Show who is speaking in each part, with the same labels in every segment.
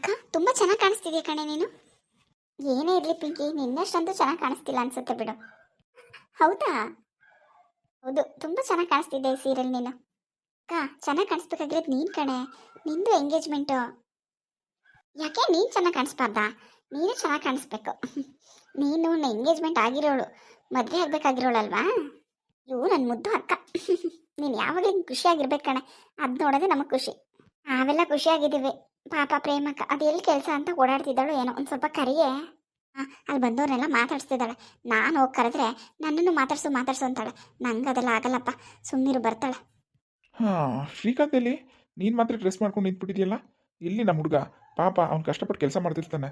Speaker 1: ಯಾಕ ತುಂಬ ಚೆನ್ನಾಗಿ ಕಾಣಿಸ್ತಿದ್ಯಾ ಕಣೆ ನೀನು? ಏನೇ ಇರಲಿ ಪಿಂಕಿ, ನಿನ್ನಷ್ಟಂತೂ ಚೆನ್ನಾಗಿ ಕಾಣಿಸ್ತಿಲ್ಲ ಅನ್ಸುತ್ತೆ ಬಿಡು. ಹೌದಾ? ಹೌದು, ತುಂಬ ಚೆನ್ನಾಗಿ ಕಾಣಿಸ್ತಿದೆ ಸೀರಿಯಲ್ ನೀನು. ಅಕ್ಕ, ಚೆನ್ನಾಗಿ ಕಾಣಿಸ್ಬೇಕಾಗಿರೋದು ನೀನು ಕಣೆ, ನಿಂದು ಎಂಗೇಜ್ಮೆಂಟು. ಯಾಕೆ ನೀನು ಚೆನ್ನಾಗಿ ಕಾಣಿಸ್ಬಾರ್ದಾ? ನೀನು ಚೆನ್ನಾಗಿ ಕಾಣಿಸ್ಬೇಕು. ನೀನು ಎಂಗೇಜ್ಮೆಂಟ್ ಆಗಿರೋಳು, ಮದುವೆ ಆಗ್ಬೇಕಾಗಿರೋಳಲ್ವಾ? ಇವು ನನ್ನ ಮುದ್ದು ಅಕ್ಕ. ನೀನು ಯಾವಾಗಲೂ ಖುಷಿಯಾಗಿರ್ಬೇಕು ಕಣೆ, ಅದು ನೋಡೋದೇ ನಮಗೆ ಖುಷಿ. ನಾವೆಲ್ಲ ಖುಷಿಯಾಗಿದ್ದೀವಿ. ಪಾಪ ಪ್ರೇಮಕ್ಕ ಅದು ಎಲ್ಲಿ ಕೆಲಸ ಅಂತ ಓಡಾಡ್ತಿದ್ದಾಳು ಏನೋ ಒಂದು ಸ್ವಲ್ಪ ಕರಿಯೇ. ಅಲ್ಲಿ ಬಂದವರೆಲ್ಲ ಮಾತಾಡ್ಸ್ತಿದ್ದಾಳೆ. ನಾನು ಹೋಗಿ ಕರೆದ್ರೆ ನನ್ನನ್ನು ಮಾತಾಡ್ಸು ಮಾತಾಡ್ಸು ಅಂತಾಳೆ. ನಂಗೆ ಅದೆಲ್ಲ ಆಗಲ್ಲಪ್ಪ ಸುಮ್ಮನಿರು ಬರ್ತಾಳೆ.
Speaker 2: ಹಾಂ ಶ್ರೀಕಾಂತ್ ಎಲ್ಲಿ? ನೀನು ಮಾತ್ರ ಡ್ರೆಸ್ ಮಾಡ್ಕೊಂಡು ನಿಂತ್ಬಿಟ್ಟಿದ್ಯಲ್ಲ? ಇಲ್ಲಿ ನಮ್ಮ ಹುಡುಗ? ಪಾಪ ಅವ್ನು ಕಷ್ಟಪಟ್ಟು ಕೆಲಸ ಮಾಡ್ತಿರ್ತಾನೆ.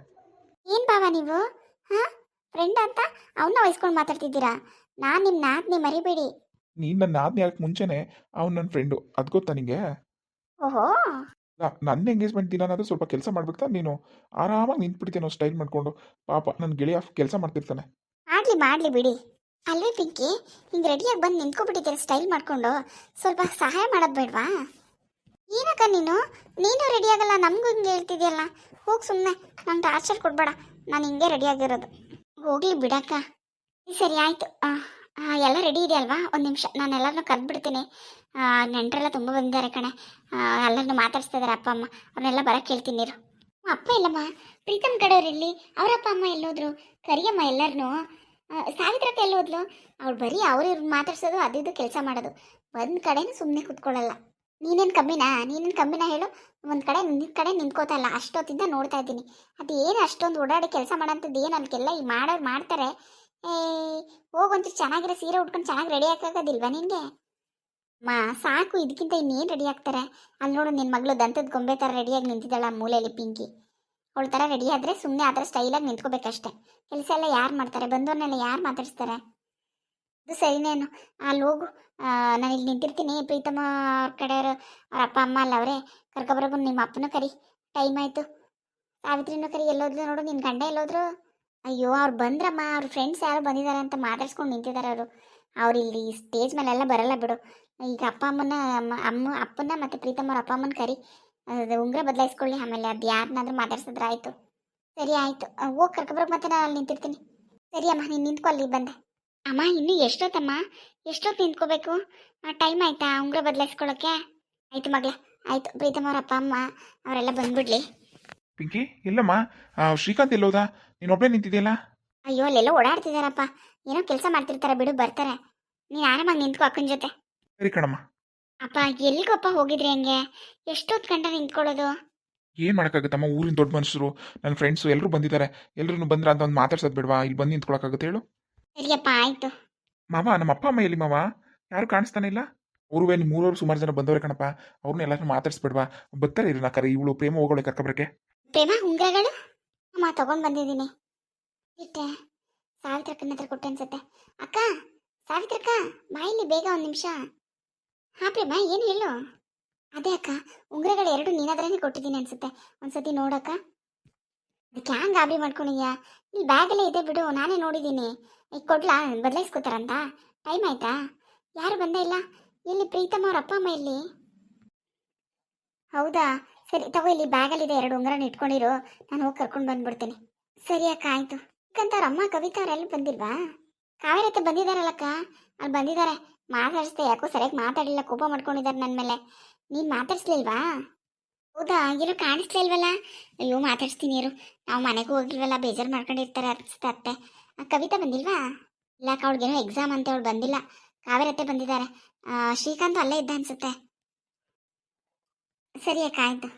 Speaker 1: ಏನು ಬಾವ ನೀವು? ಹಾಂ ಫ್ರೆಂಡ್ ಅಂತ ಅವನ್ನ ವಹಿಸ್ಕೊಂಡು ಮಾತಾಡ್ತಿದ್ದೀರಾ? ನಾನು ನಿಮ್ಮ ನಾದ್ನಿ ಮರಿಬೇಡಿ.
Speaker 2: ನೀನು ನನ್ನ ಆದ್ನ ಯಾಕೆ ಮುಂಚೆನೆ ಅವ್ನು ನನ್ನ ಫ್ರೆಂಡು ಅದು ಗೊತ್ತಾ ನಿಂಗೆ?
Speaker 1: ಓಹೋ!
Speaker 2: ನನ್ನ ಎಂಗೇಜ್ಮೆಂಟ್ ದಿನಾನಾದ್ರೂ ಸ್ವಲ್ಪ ಕೆಲಸ ಮಾಡ್ಬಿಡ್ತಾ ನೀನು? ಆರಾಮಾಗಿ ನಿಂತ್ಬಿಡ್ತೀನೋ ಸ್ಟೈಲ್ ಮಾಡ್ಕೊಂಡು. ಪಾಪ ನನ್ನ ಗೆಳೆಯ ಕೆಲಸ ಮಾಡ್ತಿರ್ತಾನೆ.
Speaker 1: ಮಾಡ್ಲಿ ಮಾಡ್ಲಿ ಬಿಡಿ. ಅಲ್ವೇ ಪಿಂಕಿ? ಹಿಂಗೆ ರೆಡಿಯಾಗಿ ಬಂದು ನಿಂತ್ಕೊಬಿಟ್ಟಿದ್ದೀರ ಸ್ಟೈಲ್ ಮಾಡ್ಕೊಂಡು? ಸ್ವಲ್ಪ ಸಹಾಯ ಮಾಡೋದು ಬೇಡವಾ? ಏನಕ್ಕ ನೀನು? ನೀನು ರೆಡಿ ಆಗಲ್ಲ ನಮಗೂ ಹಿಂಗೆ ಹೇಳ್ತಿದ್ಯಲ್ಲ. ಹೋಗಿ ಸುಮ್ಮನೆ ನಂಗೆ ಟಾರ್ಚರ್ ಕೊಡ್ಬೇಡ. ನಾನು ಹಿಂಗೆ ರೆಡಿಯಾಗಿರೋದು ಹೋಗ್ಲಿ ಬಿಡಕ್ಕ. ಸರಿ ಆಯಿತು. ಎಲ್ಲ ರೆಡಿ ಇದೆ ಅಲ್ವಾ? ಒಂದು ನಿಮಿಷ, ನಾನು ಎಲ್ಲರನ್ನೂ ಕರೆದ್ಬಿಡ್ತೀನಿ. ನೆಂಟರೆಲ್ಲ ತುಂಬ ಬಂದಿದ್ದಾರೆ ಕಣೆ. ಎಲ್ಲರನ್ನು ಮಾತಾಡ್ಸ್ತಾ ಇದ್ದಾರೆ ಅಪ್ಪ, ಅಮ್ಮ. ಅವ್ರನ್ನೆಲ್ಲ ಬರೋಕ್ಕೆ ಹೇಳ್ತೀನಿ ನೀರು. ಅಪ್ಪ ಇಲ್ಲಮ್ಮ. ಪ್ರೀತಮ್ ಕಡೆಯವ್ರು ಇಲ್ಲಿ ಅವರಪ್ಪ ಅಮ್ಮ ಎಲ್ಲೋದ್ರು? ಕರಿಯಮ್ಮ ಎಲ್ಲರನ್ನೂ ಸಾವಿತ್ರಕ್ಕೆ ಎಲ್ಲೋದ್ಲು? ಅವ್ರು ಬರೀ ಅವ್ರು ಮಾತಾಡ್ಸೋದು, ಅದು ಇದು ಕೆಲಸ ಮಾಡೋದು. ಒಂದು ಕಡೆನೂ ಸುಮ್ಮನೆ ಕುತ್ಕೊಳ್ಳಲ್ಲ ನೀನೇನು ಕಮ್ಮಿನಾ? ನೀನೇನು ಕಮ್ಮಿನ ಹೇಳು? ಒಂದು ಕಡೆ ನಿನ್ನ ಕಡೆ ನಿಂತ್ಕೋತಾ ಇಲ್ಲ. ಅಷ್ಟೊತ್ತಿಂದ ನೋಡ್ತಾ ಇದ್ದೀನಿ. ಅದು ಏನು ಅಷ್ಟೊಂದು ಓಡಾಡಿ ಕೆಲಸ ಮಾಡೋಂಥದ್ದು ಏನು ಅದಕ್ಕೆಲ್ಲ ಈ ಮಾಡೋರು ಮಾಡ್ತಾರೆ. ಏ ಹೋಗಂತೂ ಚೆನ್ನಾಗಿರೋ ಸೀರೆ ಉಟ್ಕೊಂಡು ಚೆನ್ನಾಗಿ ರೆಡಿ ಹಾಕೋದಿಲ್ವಾ ನಿನಗೆ? ಮಾ, ಸಾಕು ಇದಕ್ಕಿಂತ ಇನ್ನೇನು ರೆಡಿ ಆಗ್ತಾರೆ ಅಲ್ಲಿ ನೋಡು ನಿನ್ನ ಮಗಳು ದಂತದ ಗೊಂಬೆ ಥರ ರೆಡಿಯಾಗಿ ನಿಂತಿದ್ದಾಳೆ ಮೂಲೆಯಲ್ಲಿ ಪಿಂಕಿ. ಅವಳ ಥರ ರೆಡಿ ಆದರೆ ಸುಮ್ಮನೆ ಆ ಥರ ಸ್ಟೈಲಾಗಿ ನಿಂತ್ಕೋಬೇಕಷ್ಟೆ. ಕೆಲಸ ಎಲ್ಲ ಯಾರು ಮಾಡ್ತಾರೆ? ಬಂದವ್ರನ್ನೆಲ್ಲ ಯಾರು ಮಾತಾಡಿಸ್ತಾರೆ? ಅದು ಸರಿನೇನು? ಅಲ್ಲಿ ಹೋಗು. ನಾನು ಇಲ್ಲಿ ನಿಂತಿರ್ತೀನಿ. ಪ್ರೀತಮ್ಮ ಅವ್ರ ಕಡೆಯವರು ಅವ್ರ ಅಪ್ಪ, ಅಮ್ಮ ಅಲ್ಲ ಅವರೇ. ಕರ್ಕೊಬರೋಬಂದು ನಿಮ್ಮ ಅಪ್ಪನೂ ಕರಿ. ಟೈಮ್ ಆಯಿತು. ಸಾವಿತ್ರಿನೂ ಕರಿ. ಎಲ್ಲೋದ್ರು ನೋಡು ನಿನ್ನ ಗಂಡ ಎಲ್ಲೋದ್ರು? ಅಯ್ಯೋ, ಅವ್ರು ಬಂದ್ರಮ್ಮ, ಅವ್ರ ಫ್ರೆಂಡ್ಸ್ ಯಾರು ಬಂದಿದ್ದಾರೆ ಅಂತ ಮಾತಾಡ್ಸ್ಕೊಂಡು ನಿಂತಿದ್ದಾರೆ ಅವರು. ಅವ್ರು ಇಲ್ಲಿ ಸ್ಟೇಜ್ ಮೇಲೆಲ್ಲ ಬರಲ್ಲ ಬಿಡು. ಈಗ ಅಪ್ಪ ಅಮ್ಮನ ಅಮ್ಮ- ಅಪ್ಪನ ಮತ್ತು ಪ್ರೀತಮ್ಮ ಅವ್ರ ಅಪ್ಪ ಅಮ್ಮನ ಕರಿ. ಅದು ಉಂಗುರ ಬದಲಾಯಿಸ್ಕೊಳ್ಳಿ, ಆಮೇಲೆ ಅದು ಯಾರನ್ನಾದ್ರೂ ಮಾತಾಡ್ಸಿದ್ರೆ ಆಯಿತು. ಸರಿ ಆಯಿತು. ಹೋಗಿ ಕರ್ಕೊಬರೋಕೆ ಮತ್ತೆ ನಾನು ಅಲ್ಲಿ ನಿಂತಿರ್ತೀನಿ. ಸರಿ ಅಮ್ಮ, ನೀನು ನಿಂತ್ಕೊ ಅಲ್ಲಿ ಬಂದೆ. ಅಮ್ಮ, ಇನ್ನೂ ಎಷ್ಟೊತ್ತಮ್ಮ? ಎಷ್ಟೊತ್ತು ನಿಂತ್ಕೋಬೇಕು? ಟೈಮ್ ಆಯ್ತಾ ಉಂಗ್ರ ಬದಲಾಯಿಸ್ಕೊಳ್ಳೋಕೆ ಆಯ್ತು ಮಗಳ, ಆಯಿತು. ಪ್ರೀತಮ್ಮ ಅವ್ರ ಅಪ್ಪ ಅಮ್ಮ, ಅವರೆಲ್ಲ ಬಂದ್ಬಿಡ್ಲಿ.
Speaker 2: ಪಿಂಕಿ, ಇಲ್ಲಮ್ಮ. ಶ್ರೀಕಾಂತ್ ಎಲ್ಲೋದ ನೀನು ಒಬ್ಬಳೇ ನಿಂತಿದ್ಯಲ್ಲ?
Speaker 1: ಅಯ್ಯೋ ಅಲ್ಲೆಲ್ಲ ಓಡಾಡ್ತಿದಾರಪ್ಪ. ಏನೋ ಕೆಲಸ ಮಾಡ್ತಿರ್ತಾರೆ ಬಿಡು ಬರ್ತಾರೆ. ನೀನ್ ಆರಾಮಾಗಿ ನಿಂತ್ಕೋ ಅಕ್ಕನ ಜೊತೆ.
Speaker 2: ಸರಿ ಕಣಮ್ಮ.
Speaker 1: ಅಪ್ಪ ಎಲ್ಲಿಗಪ್ಪ ಹೋಗಿದ್ರಿ ಹಂಗೆ? ಎಷ್ಟೊತ್ತು ಗಂಟ ನಿಂತ್ಕೊಳ್ಳೋದು?
Speaker 2: ಏನ್ ಮಾಡಕ್ಕಾಗತ್ತಮ್ಮ? ಊರಿನ ದೊಡ್ಡ ಮನುಷ್ಯರು ನನ್ನ ಫ್ರೆಂಡ್ಸ್ ಎಲ್ಲರೂ ಬಂದಿದ್ದಾರೆ ಎಲ್ಲರೂ ಬಂದ್ರ ಅಂತ ಒಂದು ಮಾತಾಡ್ಸೋದ್ ಬಿಡ್ವಾ? ಇಲ್ಲಿ ಬಂದು ನಿಂತ್ಕೊಳಕ್ಕಾಗುತ್ತೆ ಹೇಳು.
Speaker 1: ಸರಿಯಪ್ಪ ಆಯ್ತು.
Speaker 2: ಮಾವ ನಮ್ಮ ಅಪ್ಪ ಅಮ್ಮ ಎಲ್ಲಿ ಮಾವ? ಯಾರು ಕಾಣಿಸ್ತಾನೆ ಇಲ್ಲ? ಊರುವೆ ನಿಮ್ಮ ಮೂರವ್ರು ಸುಮಾರು ಜನ ಬಂದವ್ರೆ ಕಣಪ್ಪ. ಅವ್ರನ್ನ ಎಲ್ಲರೂ ಮಾತಾಡ್ಸ್ಬಿಡ್ವಾ? ಬರ್ತಾರೆ ಇರು ನಾ ಕರೆ ಇವಳು ಪ್ರೇಮ ಹೋಗೋಳೆ ಕರ್ಕೊಬರಕ್ಕೆ.
Speaker 1: ಪ್ರೇಮ ಉಂಗ್ರಗಳು? ಅಮ್ಮ ತಗೊಂಡು ಬಂದಿದ್ದೀನಿ. ಇಟ್ಟೆ. ಸಾವಿತ್ರಕ್ಕನ ಹತ್ರ ಕೊಟ್ಟೆ ಅನ್ಸತ್ತೆ. ಅಕ್ಕ, ಸಾವಿತ್ರಕ್ಕ ಬಾಯಿಲಿ ಬೇಗ ಒಂದು ನಿಮಿಷ. ಹಾ ಪ್ರೇಮ, ಏನು ಹೇಳು? ಅದೇ ಅಕ್ಕ, ಉಂಗ್ರಗಳು ಎರಡು ನೀನಾದ್ರೇ ಕೊಟ್ಟಿದ್ದೀನಿ ಅನ್ಸುತ್ತೆ. ಒಂದ್ಸತಿ ನೋಡಕ್ಕ ಅದಕ್ಕೆ ಹ್ಯಾಂಗ ಗಾಬರಿ ಮಾಡ್ಕೊಂಡಿದ್ಯಾ? ಇಲ್ಲಿ ಬ್ಯಾಗಲ್ಲೇ ಇದೆ ಬಿಡು, ನಾನೇ ನೋಡಿದ್ದೀನಿ. ಈಗ ಕೊಡ್ಲಾ? ಬದಲಾಯಿಸ್ಕೋತಾರಂತ? ಟೈಮ್ ಆಯ್ತಾ? ಯಾರು ಬಂದೇ ಇಲ್ಲ? ಎಲ್ಲಿ ಪ್ರೀತಮ್ಮ ಅವ್ರ ಅಪ್ಪ ಅಮ್ಮ ಇಲ್ಲಿ ಹೌದಾ? ಸರಿ ತಗೋ ಇಲ್ಲಿ ಬ್ಯಾಗಲ್ಲಿದೆ ಎರಡು ಉಂಗರನ ಇಟ್ಕೊಂಡಿರು. ನಾನು ಹೋಗಿ ಕರ್ಕೊಂಡು ಬಂದ್ಬಿಡ್ತೀನಿ. ಸರಿ ಅಕ್ಕ ಆಯ್ತು. ಅಕ್ಕಂತ ಅವ್ರ ಅಮ್ಮ ಕವಿತಾ ಅವರೆಲ್ಲ ಬಂದಿಲ್ವಾ? ಕಾವೇರತ್ತೆ ಬಂದಿದ್ದಾರಲ್ಲಕ್ಕ ಅಲ್ಲಿ ಬಂದಿದ್ದಾರೆ. ಮಾತಾಡಿಸ್ದೆ ಯಾಕೋ ಸರಿಯಾಗಿ ಮಾತಾಡಲಿಲ್ಲ ಕೋಪ ಮಾಡ್ಕೊಂಡಿದ್ದಾರೆ ನನ್ನ ಮೇಲೆ. ನೀನು ಮಾತಾಡಿಸ್ಲಿಲ್ವಾ? ಹೌದಾ? ಏನೋ ಕಾಣಿಸ್ಲೇ ಇಲ್ವಲ್ಲ? ಅಯ್ಯೋ ಮಾತಾಡ್ಸ್ತೀನಿ ಇರು. ನಾವು ಮನೆಗೂ ಹೋಗಿಲ್ವಲ್ಲ ಬೇಜಾರು ಮಾಡ್ಕೊಂಡಿರ್ತಾರೆ ಅನ್ಸುತ್ತೆ ಅತ್ತೆ. ಆ, ಕವಿತಾ ಬಂದಿಲ್ವಾ? ಇಲ್ಲ ಅಕ್ಕ ಅವ್ಳಿಗೇನೋ ಎಕ್ಸಾಮ್ ಅಂತ ಅವ್ಳು ಬಂದಿಲ್ಲ. ಕಾವೇರತ್ತೆ ಬಂದಿದ್ದಾರೆ. ಶ್ರೀಕಾಂತ್ ಅಲ್ಲೇ ಇದ್ದ ಅನ್ಸುತ್ತೆ. ಸರಿ ಅಕ್ಕ ಆಯ್ತು.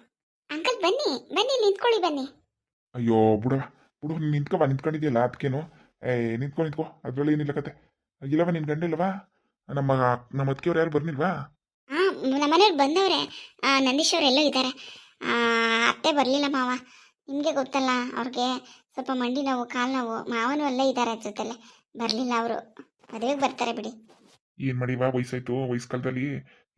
Speaker 1: ಅಂಕಲ್ ಬನ್ನಿ ಬನ್ನಿ ನಿಂತ್ಕೊಳ್ಳಿ ಬನ್ನಿ.
Speaker 2: ಅಯ್ಯೋ ಬುಡ ಬುಡು ನಿಂತ್ಕೊಬ ನಿಂತ್ಕೊಂಡಿದ್ಯಲ್ಲ ಅದಕ್ಕೇನು? ಏ ನಿಂತ್ಕೊ ನಿಂತ್ಕೊ ಅದ್ರಲ್ಲಿ ಏನಿಲ್ಲ ಕತೆ. ಇಲ್ಲವ ನಿನ್ ಗಂಡ ಇಲ್ವಾ ನಮ್ಮ ನಮ್ಮ ಅತ್ತಿಗೆಯವ್ರು ಯಾರು ಬರ್ನಿಲ್ವಾ?
Speaker 1: ಹಾಂ ನಮ್ಮನೆಯವ್ರು ಬಂದವ್ರೆ. ನಂದೀಶ್ ಅವರೆಲ್ಲ ಇದ್ದಾರೆ. ಅತ್ತೆ ಬರಲಿಲ್ಲ ಮಾವ. ನಿಮಗೆ ಗೊತ್ತಲ್ಲ ಅವ್ರಿಗೆ ಸ್ವಲ್ಪ ಮಂಡಿ ನೋವು ಕಾಲು ನೋವು. ಮಾವನು ಎಲ್ಲ ಇದ್ದಾರೆ ಜೊತೆಲೆ. ಬರಲಿಲ್ಲ ಅವರು. ಮದುವೆಗೆ ಬರ್ತಾರೆ ಬಿಡಿ.
Speaker 2: ಏನ್ ಮಾಡಿವಾ ವಯಸ್ಸಾಯ್ತು ವಯಸ್ಸು ಕಾಲದಲ್ಲಿ.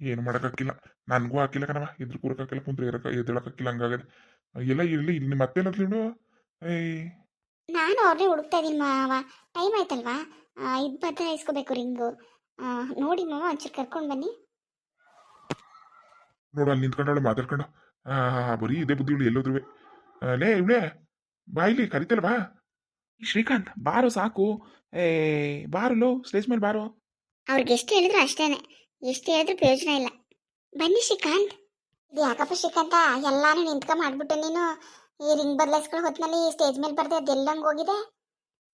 Speaker 2: ಏನು ಮಾಡೋಕ್ಕಾಗಿಲ್ಲ ನನಗೂ ಹಾಕಿಲ್ಲ ಕಣವ ಎದ್ರು ಕೂರಕ್ಕಾಗಿಲ್ಲ ಕುಂತ್ರೆ ಇರಕ ಎದ್ದೇಳಕ್ಕಾಗಿಲ್ಲ ಹಂಗಾಗದೆ. ಎಲ್ಲ ಇರಲಿ ಇಲ್ಲಿ ಮತ್ತೆ ನೋಡು ಏಯ್.
Speaker 1: ನಾನು ಅವ್ರನ್ನೇ ಹುಡುಕ್ತಾ ಇದ್ದೀನಿ ಮಾವ. ಟೈಮ್ ಆಯ್ತಲ್ವಾ? ಇದು ಬದಲಾಯಿಸ್ಕೋಬೇಕು ರಿಂಗು. ಆ, ನೋಡಿ ಮಾವ ಒಂಚೂರು ಕರ್ಕೊಂಡು ಬನ್ನಿ.
Speaker 2: ನೋಡು ಅಲ್ಲಿ ನಿಂತ್ಕೊಂಡವಳೆ ಮಾತಾಡ್ಕೊಂಡು. ಬರೀ ಇದೇ ಬುದ್ಧಿ ಇವಳು ಎಲ್ಲೋದ್ರುವೆ.
Speaker 3: ಲೇ ಇವಳೆ ಬಾಯಿಲಿ ಕರಿತಲ್ಲ ಬಾ
Speaker 2: ಶ್ರೀಕಾಂತ್ ಬಾರೋ ಸಾಕು. ಏ ಬಾರು ಲೋ ಸ್ಟೇಜ್ ಮೇಲೆ ಬಾರು.
Speaker 1: ಅವ್ರಿಗೆ ಎಷ್ಟು ಹೇಳಿದ್ರು ಅಷ್ಟೇನೆ. ಎಷ್ಟು ಆದ್ರೂ ಪ್ರಯೋಜನ ಇಲ್ಲ. ಬನ್ನಿ ಶ್ರೀಕಾಂತ್. ಇದು ಯಾಕಪ್ಪ ಶ್ರೀಕಾಂತ? ಎಲ್ಲಾನು ನಿಂತ್ಕ ಮಾಡ್ಬಿಟ್ಟು ನೀನು ಈ ರಿಂಗ್ ಬದಲಾಯಿಸ್ಕೊಳ್ಳೋ ಹೊತ್ತಿನಲ್ಲಿ ಸ್ಟೇಜ್ ಮೇಲೆ ಬರ್ದೆ ಅದೆಲ್ಲಂಗ್ ಹೋಗಿದೆ?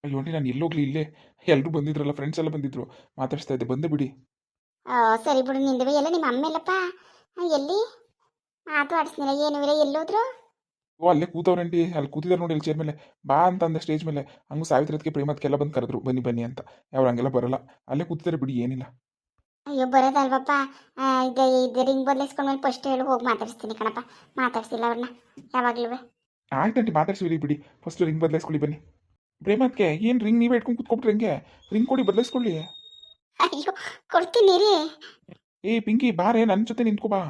Speaker 2: ಅಯ್ಯೋ ನಾನು ಎಲ್ಲೋಗ್ಲಿ ಇಲ್ಲೇ. ಎಲ್ಲರೂ ಬಂದಿದ್ರಲ್ಲ ಫ್ರೆಂಡ್ಸ್ ಎಲ್ಲ ಬಂದಿದ್ರು. ಮಾತಾಡ್ಸ್ತಾ ಇದ್ದೆ ಬಂದೆ ಬಿಡಿ.
Speaker 1: ಆ, ಸರಿ ಬಿಡು ನಿಂದವೆ ಎಲ್ಲ ನಿಮ್ಮ ಅಮ್ಮ ಎಲ್ಲಪ್ಪ ಆ, ಎಲ್ಲಿ? ಮಾತು ಆಡಿಸ್ನಿಲ್ಲ ಏನು ಇಲ್ಲ ಎಲ್ಲೋದ್ರು?
Speaker 2: ಓ ಅಲ್ಲೇ ಕೂತವ್ರಂಟಿ ಅಲ್ಲಿ ಕೂತಿದ್ದಾರೆ ನೋಡಿ ಅಲ್ಲಿ ಚೇರ್ ಮೇಲೆ. ಬಾ ಅಂತ ಅಂದೆ ಸ್ಟೇಜ್ ಮೇಲೆ. ಹಂಗೂ ಸಾವಿತ್ರದಕ್ಕೆ ಪ್ರೇಮದಕ್ಕೆಲ್ಲ ಬಂದು ಕರೆದ್ರು ಬನ್ನಿ ಬನ್ನಿ ಅಂತ. ಅವ್ರು ಹಂಗೆಲ್ಲ ಬರಲ್ಲ. ಅಲ್ಲೇ ಕೂತಿದ್ದಾರೆ ಬಿಡಿ ಏನಿಲ್ಲ.
Speaker 1: ಅಯ್ಯೋ ಬರೋದಲ್ವಪ್ಪ. ಇದು ಇದು ರಿಂಗ್ ಬದಲಾಯಿಸ್ಕೊಂಡ್ಮೇಲೆ ಫಸ್ಟ್ ಹೇಳಿ ಹೋಗಿ ಮಾತಾಡಿಸ್ತೀನಿ ಕಣಪ್ಪ. ಮಾತಾಡ್ಸಿಲ್ಲ ಅವ್ರನ್ನ ಯಾವಾಗ್ಲೂ.
Speaker 2: ಆಯ್ತಂಟಿ ಮಾತಾಡ್ಸಿರಿ ಬಿಡಿ. ಫಸ್ಟ್ ರಿಂಗ್ ಬದಲಾಯಿಸ್ಕೊಳ್ಳಿ ಬನ್ನಿ. ಪ್ರೇಮಕ್ಕೆ ಏನು ರಿಂಗ್ ನೀವೇ ಇಟ್ಕೊಂಡು ಕೂತ್ಕೊಬಿಟ್ರೆ ಹಂಗೆ? ರಿಂಗ್ ಕೊಡಿ ಬದಲಾಯಿಸ್ಕೊಳ್ಳಿ
Speaker 1: ಅಯ್ಯೋ ಕೊಡ್ತೀನಿ ರೀ.
Speaker 2: ಏ ಪಿಂಕಿ ಬಾರೇ ನನ್ನ ಜೊತೆ ನಿಂತ್ಕೋ ಬಾ.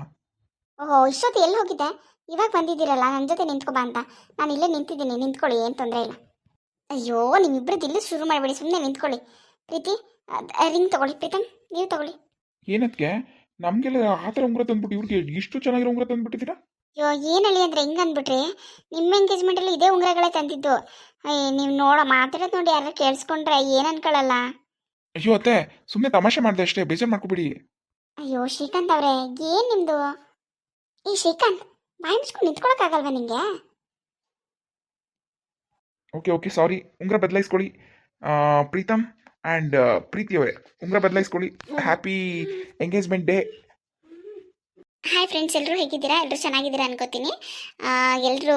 Speaker 1: ಓಹೋ ಇಷ್ಟೊತ್ತು ಎಲ್ಲಿ ಹೋಗಿದ್ದೆ? ಇವಾಗ ಬಂದಿದ್ದೀರಲ್ಲ ನನ್ನ ಜೊತೆ ನಿಂತ್ಕೊ ಬಾ ಅಂತ. ನಾನು ಇಲ್ಲೇ ನಿಂತಿದ್ದೀನಿ ನಿಂತ್ಕೊಳ್ಳಿ ಏನು ತೊಂದರೆ ಇಲ್ಲ. ಅಯ್ಯೋ ನಿಮ್ಮಿಬ್ಬರದ್ದು ಇಲ್ಲೇ ಶುರು ಮಾಡಬೇಡಿ ಸುಮ್ಮನೆ ನಿಂತ್ಕೊಳ್ಳಿ. ಪ್ರೀತಿ ರಿಂಗ್ ತಗೊಳ್ಳಿ ಪ್ರೀತಮ್ ನೀವು ತಗೊಳ್ಳಿ.
Speaker 2: ಏನಕ್ಕೆ ನಮಗೆಲ್ಲ ಆ ಥರ ಉಂಗುರ ತಂದ್ಬಿಟ್ಟು ಇವ್ರಿಗೆ ಇಷ್ಟು ಚೆನ್ನಾಗಿರೋ ಉಂಗುರ ತಂದ್ಬಿಟ್ಟಿದ್ದೀರಾ?
Speaker 1: ಅಯ್ಯೋ ಏನಳಿ ಅಂದ್ರೆ ಹೆಂಗ್ ಅಂದ್ಬಿಟ್ರಿ? ನಿಮ್ಮ ಎಂಗೇಜ್ಮೆಂಟಲ್ಲಿ ಇದೇ ಉಂಗುರಗಳೇ ತಂದಿದ್ದು. ನೀವು ನೋಡ ಮಾತಾಡೋದು ನೋಡಿ ಯಾರು ಕೇಳಿಸ್ಕೊಂಡ್ರೆ ಏನು ಅನ್ಕೊಳ್ಳಲ್ಲ
Speaker 2: ಅಯ್ಯೋ ಅತ್ತೆ ಸುಮ್ಮನೆ ತಮಾಷೆ ಮಾಡಿದೆ ಅಷ್ಟೇ ಬೇಜಾರು ಮಾಡ್ಕೊಬಿಡಿ.
Speaker 1: ಅಯ್ಯೋ ಶ್ರೀಕಾಂತ್ ಅವರೇ ಏನು ನಿಮ್ಮದು ಈ ಶ್ರೀಕಾಂತ್ ಬಾಯಿ ಮುಚ್ಕೊಂಡು ನಿಂತ್ಕೊಳಕ್ಕಾಗಲ್ವಾ ನಿಂಗೆ?
Speaker 2: ಓಕೆ ಓಕೆ ಸಾರಿ ಉಂಗುರ ಬದಲಾಯಿಸ್ಕೊಳ್ಳಿ. ಪ್ರೀತಮ್? ಆ್ಯಂಡ್ ಪ್ರೀತಿ ಅವರೇ ಉಂಗ್ರ ಬದಲಾಯಿಸ್ಕೊಳ್ಳಿ. Happy engagement day
Speaker 1: hi friends ಎಲ್ಲರೂ ಹೇಗಿದ್ದೀರಾ? ಎಲ್ಲರೂ ಚೆನ್ನಾಗಿದ್ದೀರಾ ಅನ್ಕೋತೀನಿ. ಎಲ್ಲರೂ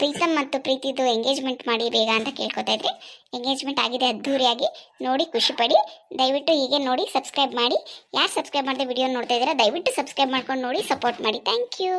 Speaker 1: ಪ್ರೀತಮ್ ಮತ್ತು ಪ್ರೀತಿದು ಎಂಗೇಜ್ಮೆಂಟ್ ಮಾಡಿ ಬೇಗ ಅಂತ ಕೇಳ್ಕೊತಾ ಇದ್ರಿ. ಎಂಗೇಜ್ಮೆಂಟ್ ಆಗಿದೆ ಅದ್ಧೂರಿಯಾಗಿ ನೋಡಿ ಖುಷಿಪಡಿ ದಯವಿಟ್ಟು ಹೀಗೆ ನೋಡಿ ಸಬ್ಸ್ಕ್ರೈಬ್ ಮಾಡಿ. ಯಾರು ಸಬ್ಸ್ಕ್ರೈಬ್ ಮಾಡದೆ ವಿಡಿಯೋ ನೋಡ್ತಾ ಇದ್ದೀರಾ, ದಯವಿಟ್ಟು ಸಬ್ಸ್ಕ್ರೈಬ್ ಮಾಡ್ಕೊಂಡು ನೋಡಿ ಸಪೋರ್ಟ್ ಮಾಡಿ. Thank you